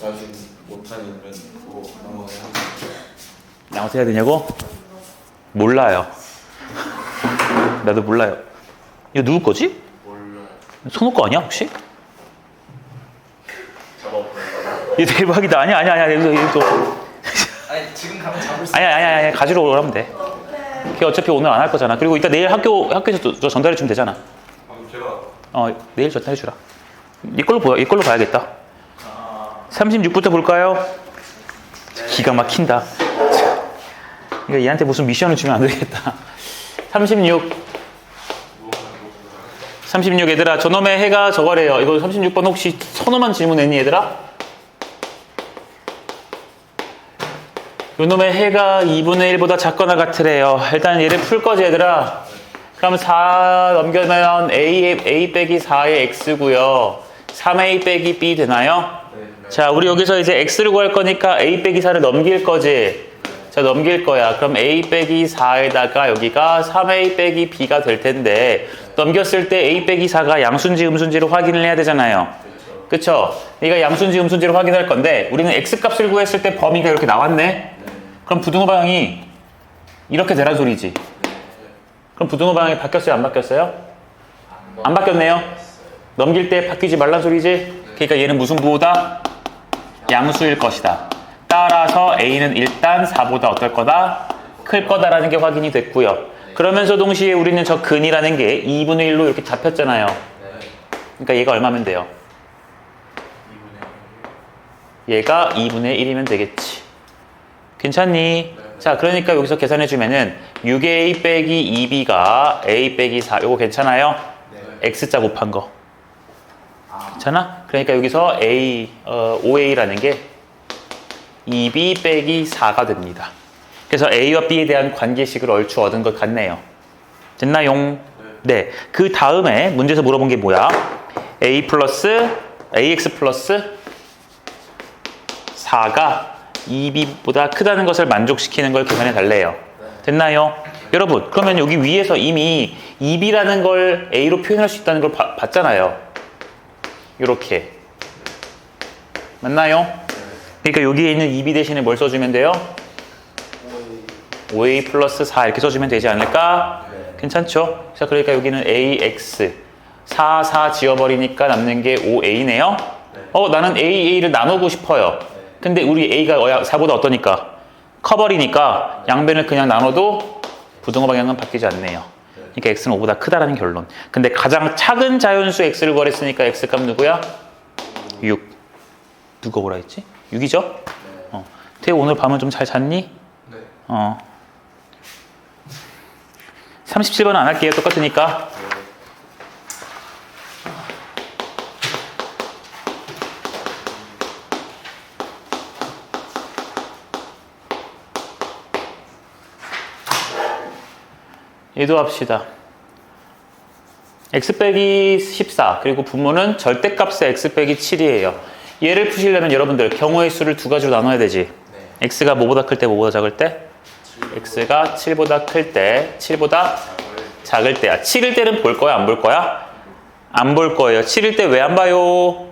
그거 넘어가야 양수 해야 되냐고? 몰라요. 나도 몰라요. 이거 누구 거지? 몰라 손호 거 아니야 혹시? 이거 대박이다. 아니야 아니야 아니야. 이거 이거 또 아니 지금 가면 잡을 수 아니야 아니야 아니야. 가지러 오라면 돼. 걔 어차피 오늘 안 할 거잖아. 그리고 이따 내일 학교 학교에서 또, 전달해 주면 되잖아. 어 내일 전달해 주라. 이걸로 보여. 이걸로 봐야겠다. 아, 36부터 볼까요? 기가 막힌다. 그러니까 얘한테 무슨 미션을 주면 안 되겠다. 36. 36 얘들아 저놈의 해가 저거래요. 이거 36번 혹시 선호만 질문했니 얘들아? 요놈의 해가 2분의 1보다 작거나 같으래요. 일단 얘를 풀 거지 얘들아. 그럼 4 넘겨면 a, a 빼기 4의 x고요. 3a 빼기 b 되나요? 네 자, 우리 여기서 이제 x를 구할 거니까 a 빼기 4를 넘길 거지. 자, 넘길 거야. 그럼 a 빼기 4에다가 여기가 3a 빼기 b가 될 텐데 넘겼을 때 a 빼기 4가 양순지 음순지를 확인을 해야 되잖아요. 그쵸? 이가 양순지 음순지를 확인할 건데 우리는 x 값을 구했을 때 범위가 이렇게 나왔네. 그럼 부등호 방향이 이렇게 되란 소리지. 그럼 부등호 방향이 바뀌었어요? 안 바뀌었어요? 안 바뀌었네요. 넘길 때 바뀌지 말란 소리지. 그러니까 얘는 무슨 부호다? 양수일 것이다. 따라서 A는 일단 4보다 어떨 거다? 클 거다라는 게 확인이 됐고요. 그러면서 동시에 우리는 저 근이라는 게 2분의 1로 이렇게 잡혔잖아요. 그러니까 얘가 얼마면 돼요? 2분의 얘가 2분의 1이면 되겠지. 괜찮니? 자, 그러니까 여기서 계산해주면은 6A 빼기 2B가 A 빼기 4. 요거 괜찮아요? 네 X자 곱한 거. 괜찮아? 그러니까 여기서 A, 어, 5A라는 게 2B 빼기 4가 됩니다. 그래서 A와 B에 대한 관계식을 얼추 얻은 것 같네요. 됐나요? 네. 그 다음에 문제에서 물어본 게 뭐야? A 플러스 AX 플러스 4가 2B보다 크다는 것을 만족시키는 걸 계산해 달래요. 됐나요? 여러분, 그러면 여기 위에서 이미 2B라는 걸 A로 표현할 수 있다는 걸 봐- 봤잖아요. 이렇게. 맞나요? 그러니까 여기에 있는 2B 대신에 뭘 써주면 돼요? 5A 플러스 4 이렇게 써주면 되지 않을까? 괜찮죠? 자, 그러니까 여기는 AX 4, 4 지워버리니까 남는 게 5A네요? 어, 나는 AA를 나누고 싶어요. 근데 우리 A가 4보다 어떠니까? 커버리니까 양변을 그냥 나눠도 부등호 방향은 바뀌지 않네요. 그러니까 X는 5보다 크다라는 결론. 근데 가장 작은 자연수 X를 구했으니까 X 값 누구야? 6. 누가 오라 했지? 6이죠? 어. 태우 오늘 밤은 좀 잘 잤니? 네 어. 37번 안 할게요. 똑같으니까. 얘도 합시다. x 빼기 14 그리고 분모는 절대값의 x 빼기 7이에요. 얘를 푸시려면 여러분들 경우의 수를 두 가지로 나눠야 되지. 네. x가 뭐보다 클 때 뭐보다 작을 때? x가 7보다 클 때, 7보다 작을 때야. 7일 때는 볼 거야, 안 볼 거야? 안 볼 거예요. 7일 때 왜 안 봐요?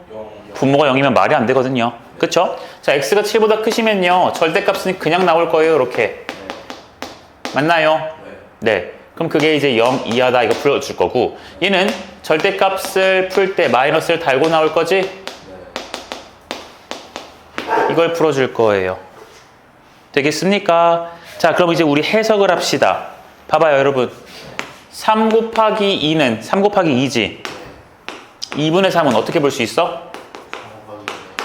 분모가 0이면 말이 안 되거든요. 그쵸? 자, x가 7보다 크시면요. 절대값은 그냥 나올 거예요, 이렇게. 맞나요? 네. 그럼 그게 이제 0 이하다 이거 풀어줄 거고 얘는 절대값을 풀 때 마이너스를 달고 나올 거지? 이걸 풀어줄 거예요. 되겠습니까? 자, 그럼 이제 우리 해석을 합시다. 봐봐요, 여러분. 3 곱하기 2는 3 곱하기 2지. 2분의 3은 어떻게 볼 수 있어?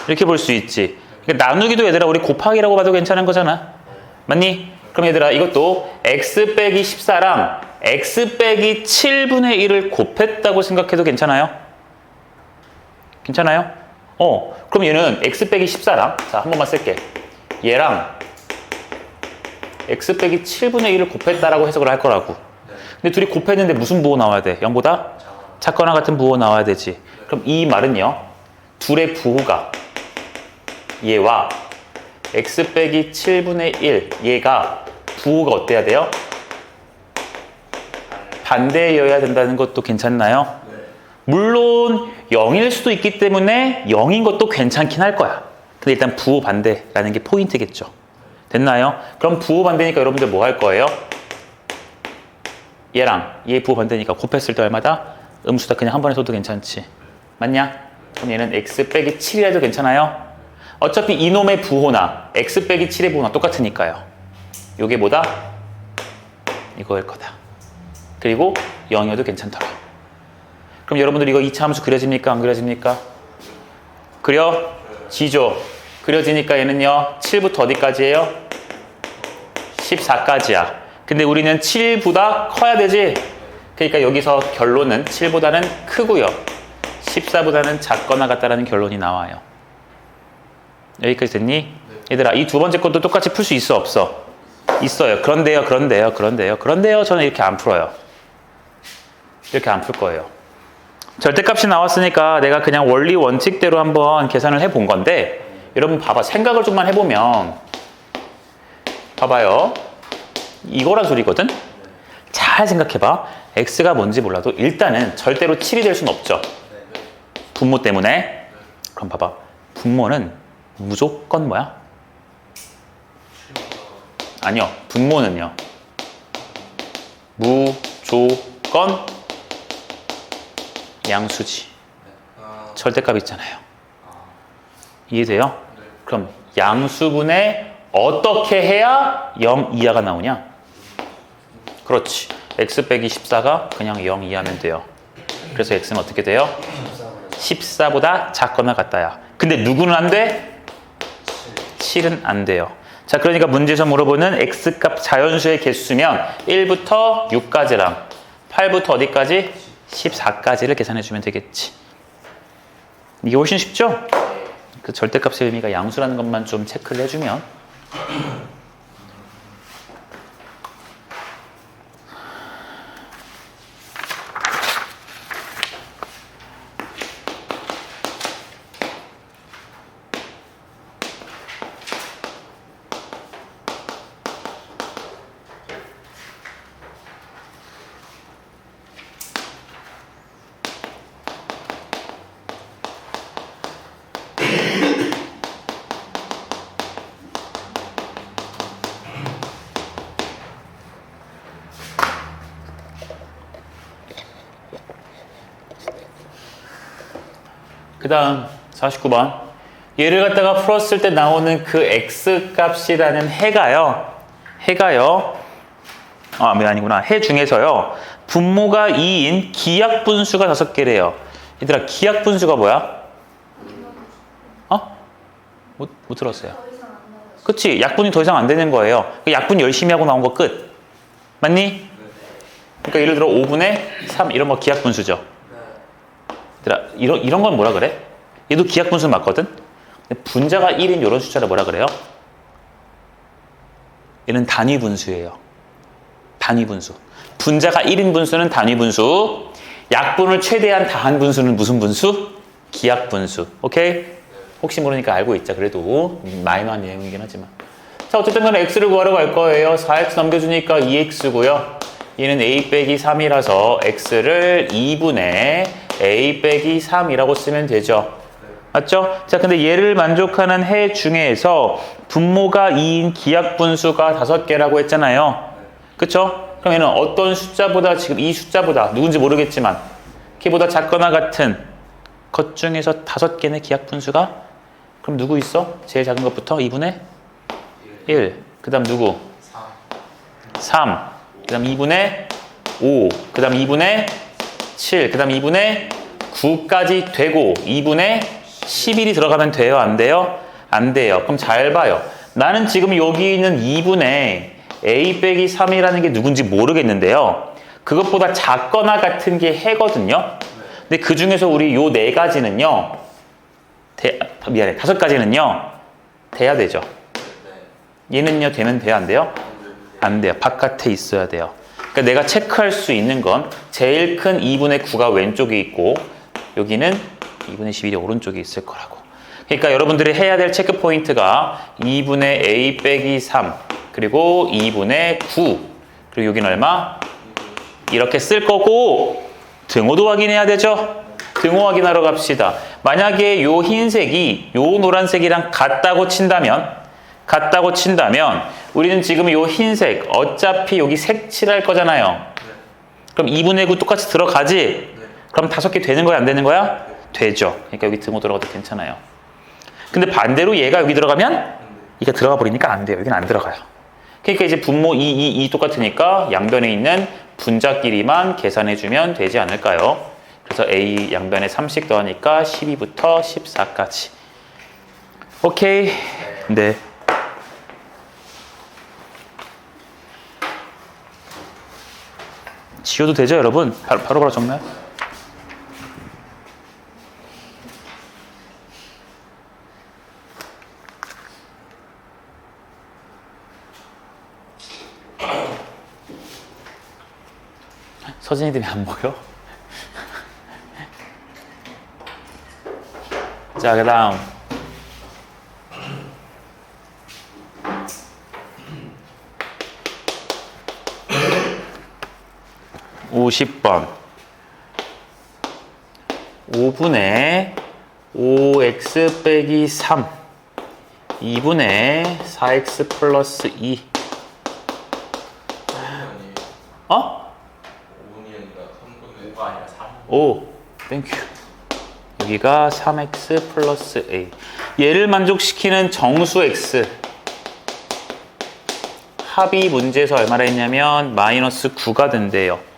이렇게 볼 수 있지. 그러니까 나누기도 얘들아 우리 곱하기라고 봐도 괜찮은 거잖아. 맞니? 그럼 얘들아 이것도 x 빼기 14랑 x 빼기 7분의 1을 곱했다고 생각해도 괜찮아요? 괜찮아요? 어, 그럼 얘는 x 빼기 14랑 자, 한 번만 쓸게. 얘랑 x 빼기 7분의 1을 곱했다라고 해석을 할 거라고. 근데 둘이 곱했는데 무슨 부호 나와야 돼? 0보다 작거나 같은 부호 나와야 되지. 그럼 이 말은요. 둘의 부호가 얘와 x 빼기 7분의 1 얘가 부호가 어때야 돼요? 반대여야 된다는 것도 괜찮나요? 물론 0일 수도 있기 때문에 0인 것도 괜찮긴 할 거야. 근데 일단 부호 반대라는 게 포인트겠죠. 됐나요? 그럼 부호 반대니까 여러분들 뭐 할 거예요? 얘랑 얘 부호 반대니까 곱했을 때 얼마다? 음수 다 그냥 한 번에 써도 괜찮지. 맞냐? 그럼 얘는 x 빼기 7이라 해도 괜찮아요? 어차피 이놈의 부호나 x 빼기 7의 부호나 똑같으니까요. 요게 뭐다? 이거일 거다. 그리고 0이어도 괜찮더라. 그럼 여러분들 이거 2차 함수 그려집니까? 안 그려집니까? 그려지죠. 그려지니까 얘는요. 7부터 어디까지예요? 14까지야. 근데 우리는 7보다 커야 되지. 그러니까 여기서 결론은 7보다는 크고요. 14보다는 작거나 같다라는 결론이 나와요. 여기까지 됐니? 얘들아, 이 두 번째 것도 똑같이 풀 수 있어, 없어? 있어요. 그런데요, 그런데요, 그런데요, 그런데요. 저는 이렇게 안 풀어요. 이렇게 안 풀 거예요. 절대값이 나왔으니까 내가 그냥 원리 원칙대로 한번 계산을 해본 건데 여러분 봐봐 생각을 좀만 해보면 봐봐요 이거란 소리거든 잘 생각해봐 x가 뭔지 몰라도 일단은 절대로 7이 될 수는 없죠 분모 때문에 그럼 봐봐 분모는 무조건 뭐야? 아니요 분모는요 무조건 양수지 아, 절대값 있잖아요. 이해돼요? 그럼 양수분에 어떻게 해야 0 이하가 나오냐? 그렇지. x 빼기 14가 그냥 0 이하면 돼요. 그래서 x는 어떻게 돼요? 14보다 작거나 같다야. 근데 누구는 안 돼? 7은 안 돼요. 자, 그러니까 문제에서 물어보는 x값 자연수의 개수면 1부터 6까지랑 8부터 어디까지? 14까지를 계산해 주면 되겠지. 이게 훨씬 쉽죠? 그 절대값의 의미가 양수라는 것만 좀 체크를 해주면 그 다음 49번. 얘를 갖다가 풀었을 때 나오는 그 x 값이라는 해가요. 해가요. 아, 왜 아니구나. 해 중에서요. 분모가 2인 기약 분수가 다섯 개래요. 얘들아 기약 분수가 뭐야? 어? 못, 못 들었어요. 그치. 약분이 더 이상 안 되는 거예요. 그 약분 열심히 하고 나온 거 끝. 맞니? 그러니까 예를 들어 5분의 3 이런 거 기약 분수죠 이런, 이런 건 뭐라 그래? 얘도 기약 분수 맞거든? 분자가 1인 이런 숫자를 뭐라 그래요? 얘는 단위 분수예요. 단위 분수. 분자가 1인 분수는 단위 분수. 약분을 최대한 다한 분수는 무슨 분수? 기약 분수. 오케이? 혹시 모르니까 알고 있자. 그래도 마이너한 내용이긴 하지만. 자, 어쨌든 간에 x를 구하러 갈 거예요. 4x 넘겨주니까 2x고요. 얘는 a 빼기 3이라서 x를 2분의 a 빼기 3이라고 쓰면 되죠. 맞죠? 자, 근데 얘를 만족하는 해 중에서 분모가 2인 기약 분수가 5개라고 했잖아요. 그쵸? 그럼 얘는 어떤 숫자보다 지금 이 숫자보다 누군지 모르겠지만 걔보다 작거나 같은 것 중에서 5개의 기약 분수가 그럼 누구 있어? 제일 작은 것부터 2분의 1. 그 다음 누구? 3. 그 다음 2분의 5. 그 다음 2분의 7. 그 다음 2분의 9까지 되고 2분의 11이 들어가면 돼요? 안 돼요? 안 돼요. 그럼 잘 봐요. 나는 지금 여기 있는 2분의 a 빼기 3이라는 게 누군지 모르겠는데요. 그것보다 작거나 같은 게 해거든요. 근데 그 중에서 우리 요 네 가지는요. 대, 아, 미안해. 다섯 가지는요. 돼야 되죠. 얘는요. 되면 돼요? 안 돼요? 안 돼요. 바깥에 있어야 돼요. 그러니까 내가 체크할 수 있는 건 제일 큰 2분의 9가 왼쪽에 있고 여기는 2분의 11이 오른쪽에 있을 거라고. 그러니까 여러분들이 해야 될 체크 포인트가 2분의 a 빼기 3 그리고 2분의 9 그리고 여기는 얼마? 이렇게 쓸 거고 등호도 확인해야 되죠? 등호 확인하러 갑시다. 만약에 요 흰색이 요 노란색이랑 같다고 친다면 같다고 친다면 우리는 지금 요 흰색 어차피 여기 색칠할 거잖아요. 그럼 2분의 9 똑같이 들어가지? 그럼 다섯 개 되는 거야 안 되는 거야? 되죠. 그러니까 여기 등호 들어가도 괜찮아요. 근데 반대로 얘가 여기 들어가면 이가 들어가 버리니까 안 돼요. 여기는 안 들어가요. 그러니까 이제 분모 2, 2, 2 똑같으니까 양변에 있는 분자끼리만 계산해주면 되지 않을까요? 그래서 A 양변에 3씩 더하니까 12부터 14까지. 오케이. 네. 지워도 되죠, 여러분? 바로 바로, 바로 적나요? 서진이 때문에 안 보여? 자, 그 다음. 오십 번 5분의 5x 빼기 3 2분의 4x 플러스 2 아니 어? 5분이 아니라 3분의 5가 아니라 3. 오, 땡큐. 여기가 3x 플러스 a. 얘를 만족시키는 정수 x. 합이 문제에서 얼마나 했냐면 마이너스 9가 된대요.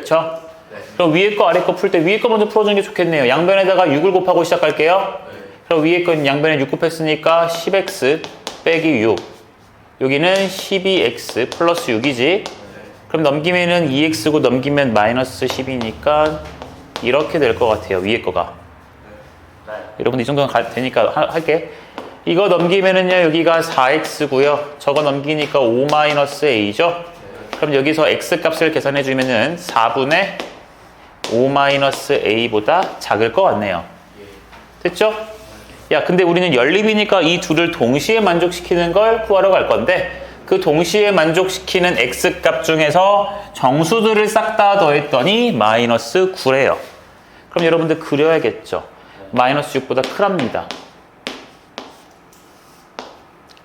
그렇죠? 네. 그럼 위에 거 아래 거 풀 때 위에 거 먼저 풀어주는 게 좋겠네요. 양변에다가 6을 곱하고 시작할게요. 네. 그럼 위에 건 양변에 6 곱했으니까 10x 빼기 6. 여기는 12x 플러스 6이지. 그럼 넘기면은 2x고 넘기면 마이너스 10이니까 이렇게 될 것 같아요. 위에 거가. 네. 여러분 이 정도는 가- 되니까 하- 할게. 이거 넘기면은요 여기가 4x고요. 저거 넘기니까 5 마이너스 a죠. 그럼 여기서 x 값을 계산해 주면은 4분의 5 마이너스 a보다 작을 것 같네요. 됐죠? 야, 근데 우리는 연립이니까 이 둘을 동시에 만족시키는 걸 구하러 갈 건데 그 동시에 만족시키는 x 값 중에서 정수들을 싹 다 더했더니 마이너스 9래요. 그럼 여러분들 그려야겠죠. 마이너스 6보다 크랍니다.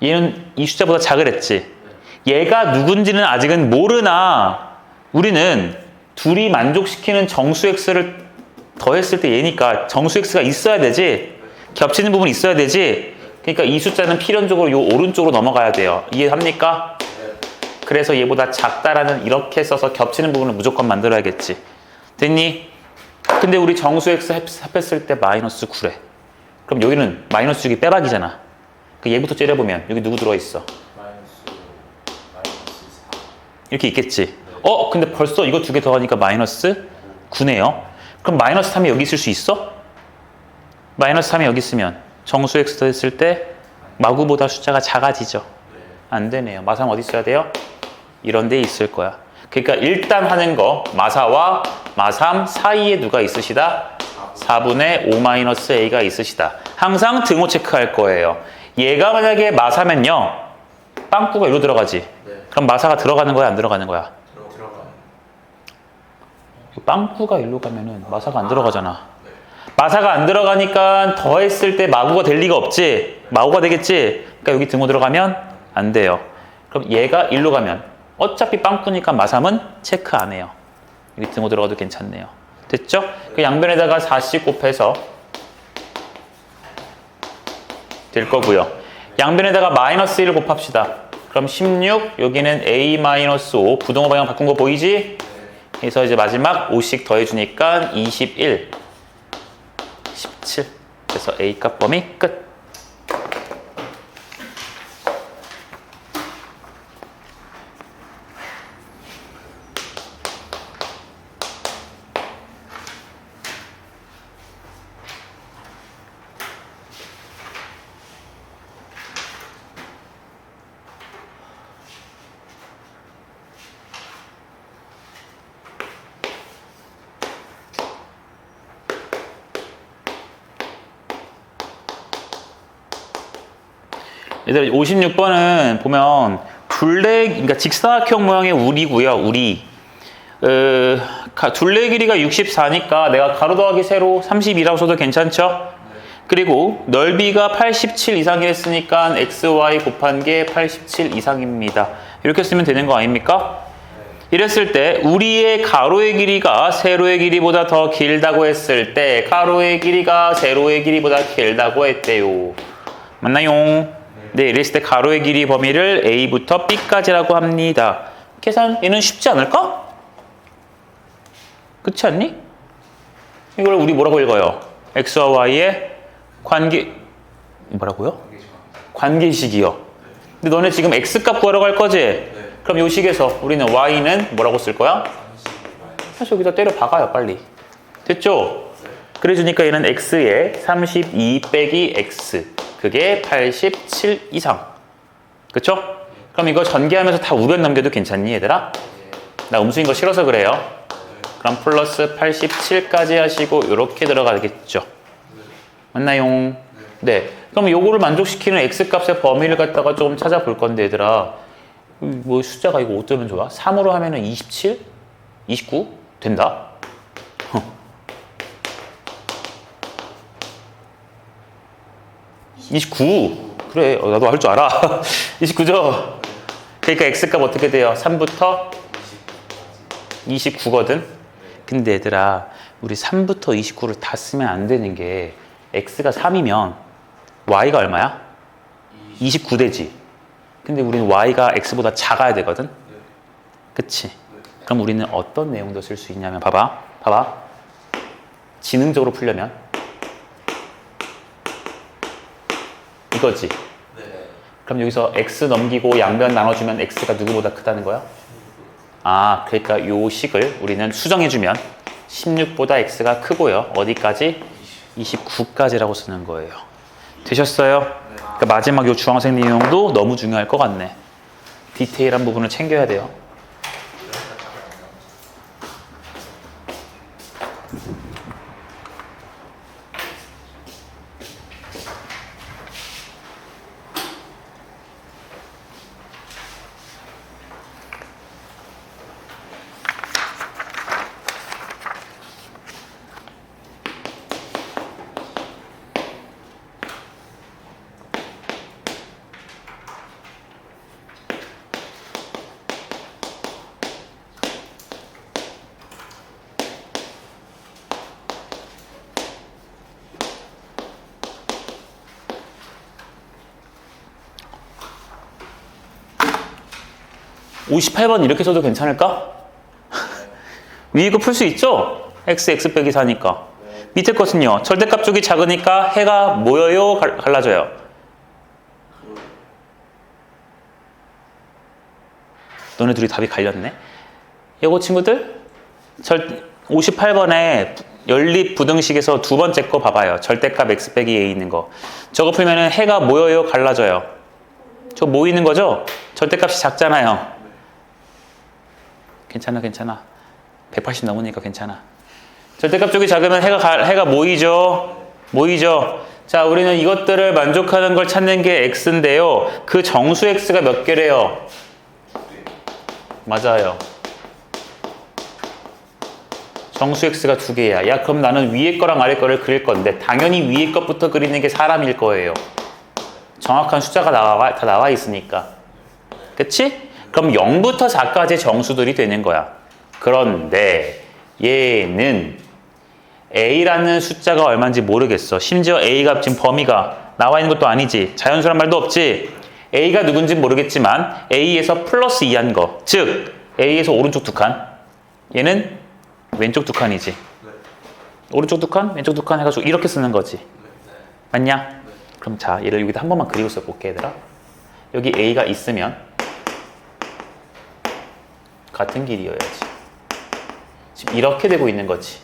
얘는 이 숫자보다 작으랬지. 얘가 누군지는 아직은 모르나 우리는 둘이 만족시키는 정수 x를 더했을 때 얘니까 정수 x가 있어야 되지? 겹치는 부분이 있어야 되지? 그러니까 이 숫자는 필연적으로 요 오른쪽으로 넘어가야 돼요. 이해합니까? 그래서 얘보다 작다라는 이렇게 써서 겹치는 부분을 무조건 만들어야겠지. 됐니? 근데 우리 정수 x 합- 합했을 때 마이너스 9래. 그럼 여기는 마이너스 6이 빼박이잖아. 그 얘부터 째려보면 여기 누구 들어있어? 마이너스 마이너스 4. 이렇게 있겠지. 어, 근데 벌써 이거 두 개 더하니까 마이너스 9네요. 그럼 마이너스 3이 여기 있을 수 있어? 마이너스 3이 여기 있으면 정수 x 더했을 때 마구보다 숫자가 작아지죠. 안 되네요. 마삼 어디 있어야 돼요? 이런 데 있을 거야. 그러니까 일단 하는 거 마사와 마삼 사이에 누가 있으시다? 4분의 5 마이너스 a가 있으시다. 항상 등호 체크할 거예요. 얘가 만약에 마사면요. 빵꾸가 이로 들어가지. 네. 그럼 마사가 들어가는 거야 안 들어가는 거야? 들어 들어가. 빵꾸가 일로 가면은 마사가 안 들어가잖아. 마사가 안 들어가니까 더했을 때 마구가 될 리가 없지. 마구가 되겠지. 그러니까 여기 등호 들어가면 안 돼요. 그럼 얘가 일로 가면 어차피 빵꾸니까 마삼은 체크 안 해요. 여기 등호 들어가도 괜찮네요. 됐죠? 그 양변에다가 4씩 곱해서 될 거고요. 양변에다가 마이너스 1을 곱합시다. 그럼 16, 여기는 a 마이너스 5, 부동호 방향 바꾼 거 보이지? 그래서 이제 마지막 5씩 더해주니까 21, 17. 그래서 a 값 범위 끝. 얘들아 56번은 보면 둘레 그러니까 직사각형 모양의 우리고요. 우리 어, 가- 둘레 길이가 64니까 내가 가로 더하기 세로 32라고 써도 괜찮죠? 그리고 넓이가 87 이상이랬으니까 xy 곱한 게 87 이상입니다. 이렇게 쓰면 되는 거 아닙니까? 이랬을 때 우리의 가로의 길이가 세로의 길이보다 더 길다고 했을 때 가로의 길이가 세로의 길이보다 길다고 했대요. 맞나요? 네, 이랬을 때 가로의 길이 범위를 a부터 b까지라고 합니다. 계산 얘는 쉽지 않을까? 그렇지 않니? 이걸 우리 뭐라고 읽어요? x와 y의 관계 뭐라고요? 관계식이요. 근데 너네 지금 x 값 구하러 갈 거지? 그럼 요 식에서 우리는 y는 뭐라고 쓸 거야? 사실 여기다 때려 박아요 빨리. 됐죠? 그래주니까 얘는 x에 32 빼기 x 그게 87 이상. 그쵸? 그럼 이거 전개하면서 다 우변 넘겨도 괜찮니 얘들아? 나 음수인 거 싫어서 그래요. 그럼 플러스 87까지 하시고 이렇게 들어가겠죠. 맞나요? 네. 그럼 요거를 만족시키는 x 값의 범위를 갖다가 좀 찾아볼 건데 얘들아. 뭐 숫자가 이거 어쩌면 좋아? 3으로 하면 은 27? 29? 된다? 29. 그래, 어, 나도 할 줄 알아. 29죠? 그러니까 x값 어떻게 돼요? 3부터 29거든? 근데 얘들아, 우리 3부터 29를 다 쓰면 안 되는 게 x가 3이면 y가 얼마야? 29 되지. 근데 우리는 y가 x보다 작아야 되거든? 그치? 그럼 우리는 어떤 내용도 쓸 수 있냐면 봐봐. 봐봐. 지능적으로 풀려면 이거지. 그럼 여기서 x 넘기고 양변 나눠주면 x가 누구보다 크다는 거야? 아, 그러니까 요 식을 우리는 수정해주면 16보다 x가 크고요. 어디까지? 29까지라고 쓰는 거예요. 되셨어요? 그러니까 마지막 요 주황색 내용도 너무 중요할 것 같네. 디테일한 부분을 챙겨야 돼요. 오십팔 번 이렇게 써도 괜찮을까? 위에 거풀 수 있죠? x, x 빼기 4니까. 밑에 것은요. 절대값 쪽이 작으니까 해가 모여요? 갈- 갈라져요? 너네 둘이 답이 갈렸네. 요거 친구들 절 58번에 연립 부등식에서 두 번째 거 봐봐요. 절대값 x 빼기 a 있는 거. 저거 풀면은 해가 모여요? 갈라져요? 저 모이는 거죠? 절대값이 작잖아요. 괜찮아, 괜찮아. 180 넘으니까 괜찮아. 절대값 쪽이 작으면 해가 가- 해가 모이죠. 모이죠. 자, 우리는 이것들을 만족하는 걸 찾는 게 x인데요. 그 정수 x가 몇 개래요? 맞아요. 정수 x가 두 개야. 야, 그럼 나는 위에 거랑 아래 거를 그릴 건데 당연히 위에 것부터 그리는 게 사람일 거예요. 정확한 숫자가 나와, 다 나와 있으니까. 그치? 그럼 0부터 4까지 정수들이 되는 거야. 그런데 얘는 A라는 숫자가 얼마인지 모르겠어. 심지어 A가 지금 범위가 나와 있는 것도 아니지. 자연수란 말도 없지. A가 누군지 모르겠지만 A에서 플러스 2한 거. 즉, A에서 오른쪽 두 칸. 얘는 왼쪽 두 칸이지. 오른쪽 두 칸, 왼쪽 두 칸 해가지고 이렇게 쓰는 거지. 맞냐? 그럼 자, 얘를 여기다 한 번만 그리고 써볼게, 얘들아. 여기 A가 있으면 같은 길이어야지. 지금 이렇게 되고 있는 거지.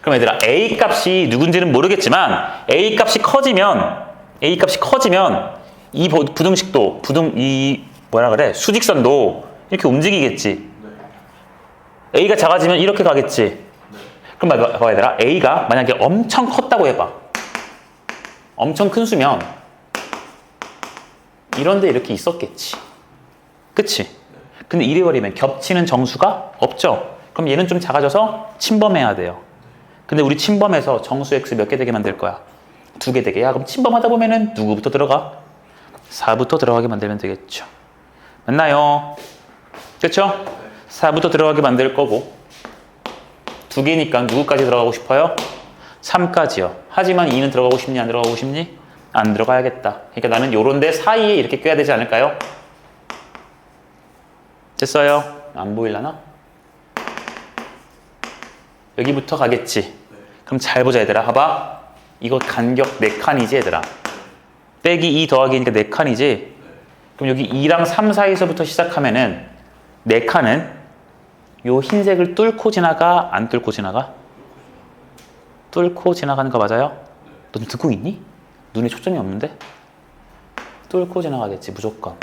그럼 얘들아, A 값이 누군지는 모르겠지만 A 값이 커지면 A 값이 커지면 이 부- 부등식도 부등 이 뭐라 그래 수직선도 이렇게 움직이겠지. A가 작아지면 이렇게 가겠지. 그럼 봐, 봐 얘들아, A가 만약에 엄청 컸다고 해봐. 엄청 큰 수면 이런데 이렇게 있었겠지. 그치? 근데 이래 버리면 겹치는 정수가 없죠. 그럼 얘는 좀 작아져서 침범해야 돼요. 근데 우리 침범해서 정수 x 몇 개 되게 만들 거야? 두 개 되게. 야, 그럼 침범하다 보면은 누구부터 들어가? 4부터 들어가게 만들면 되겠죠. 맞나요? 그렇죠? 4부터 들어가게 만들 거고 두 개니까 누구까지 들어가고 싶어요? 3까지요. 하지만 2는 들어가고 싶니? 안 들어가고 싶니? 안 들어가야겠다. 그러니까 나는 요런 데 사이에 이렇게 껴야 되지 않을까요? 됐어요? 안 보일라나? 여기부터 가겠지. 그럼 잘 보자 얘들아. 봐봐. 이거 간격 4칸이지 얘들아. 빼기 2 더하기니까 4칸이지. 그럼 여기 2랑 3 사이에서부터 시작하면은 4칸은 요 흰색을 뚫고 지나가 안 뚫고 지나가? 뚫고 지나가는 거 맞아요? 너좀 듣고 있니? 눈에 초점이 없는데? 뚫고 지나가겠지 무조건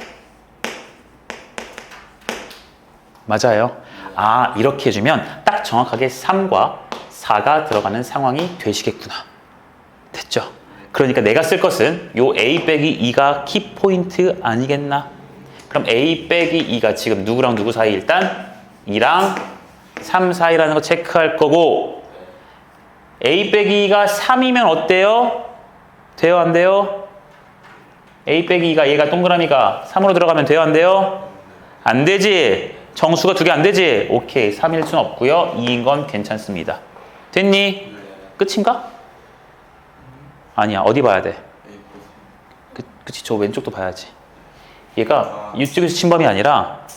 맞아요 아 이렇게 해주면 딱 정확하게 3과 4가 들어가는 상황이 되시겠구나 됐죠? 그러니까 내가 쓸 것은 요 A 빼기 2가 키포인트 아니겠나? 그럼 A 빼기 2가 지금 누구랑 누구 사이 일단 2랑 3 사이라는 거 체크할 거고 A 빼기 2가 3이면 어때요? 돼요 안 돼요? A 빼기 2가 얘가 동그라미가 3으로 들어가면 돼요 안 돼요? 안 되지 정수가 두 개 안 되지? 오케이. 3일 순 없고요. 2인 건 괜찮습니다. 됐니? 끝인가? 아니야. 어디 봐야 돼? 그, 그치. 저 왼쪽도 봐야지. 얘가 이쪽에서 침범이 아니라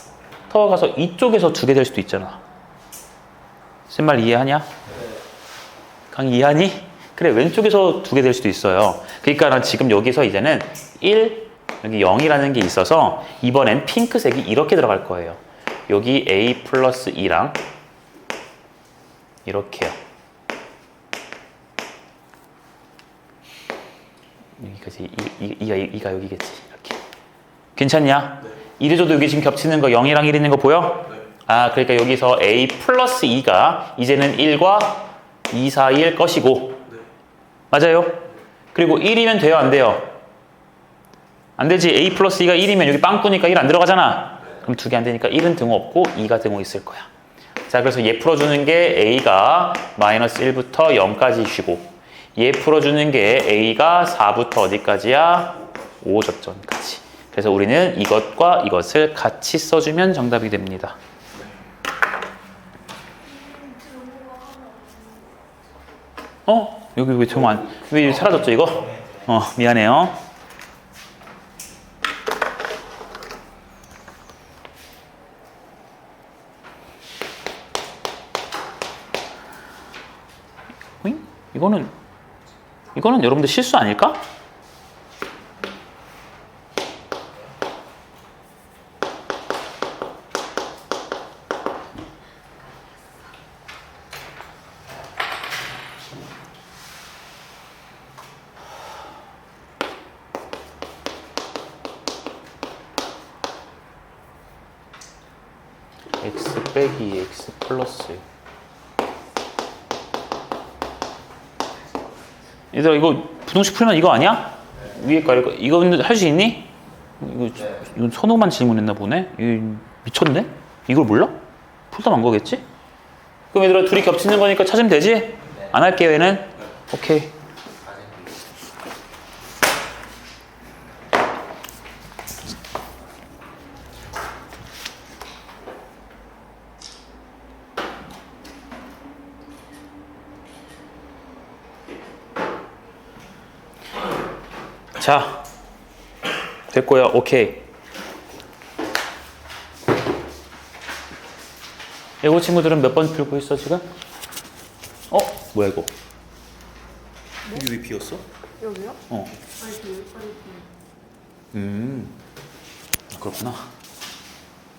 터 가서 이쪽에서 두 개 될 수도 있잖아. 쌤말 이해하냐? 강 이해하니? 그래. 왼쪽에서 두 개 될 수도 있어요. 그러니까 난 지금 여기서 이제는 1 여기 0이라는 게 있어서 이번엔 핑크색이 이렇게 들어갈 거예요 여기 a 플러스 2랑 이렇게요 여기까지 이, 이, 이가, 이가 여기겠지 이렇게 괜찮냐? 이래줘도 여기 지금 겹치는 거 0이랑 1 있는 거 보여? 네. 아 그러니까 여기서 a 플러스 2가 이제는 1과 2 사이일 것이고 네. 맞아요? 그리고 1이면 돼요 안 돼요? 안 되지 a 플러스 2가 1이면 여기 빵꾸니까 1 안 들어가잖아 그럼 두 개 안 되니까 1은 등호 없고 2가 등호 있을 거야 자 그래서 얘 풀어주는 게 a가 마이너스 1부터 0까지 쉬고 얘 풀어주는 게 a가 4부터 어디까지야? 5접전까지 그래서 우리는 이것과 이것을 같이 써주면 정답이 됩니다 어? 여기 왜 정말 안, 왜 사라졌죠 이거? 어 미안해요 어잉? 이거는 이거는 여러분들 실수 아닐까? x 빼기 x 플러스 얘들아 이거 부동식 풀면 이거 아니야? 위에 거 이거 이거 할 수 있니? 이거 이건 선호만 질문했나 보네. 이 미쳤네? 이걸 몰라? 풀다 만 거겠지? 그럼 얘들아 둘이 겹치는 거니까 찾으면 되지? 안 할게요 얘는. 오케이. 자, 됐고요. 오케이. 예고 친구들은 몇 번 풀고 있어 지금? 어? 뭐야 이거? 여기 왜 비었어? 여기요? 어. 아니 그 여기까지 음. 그렇구나.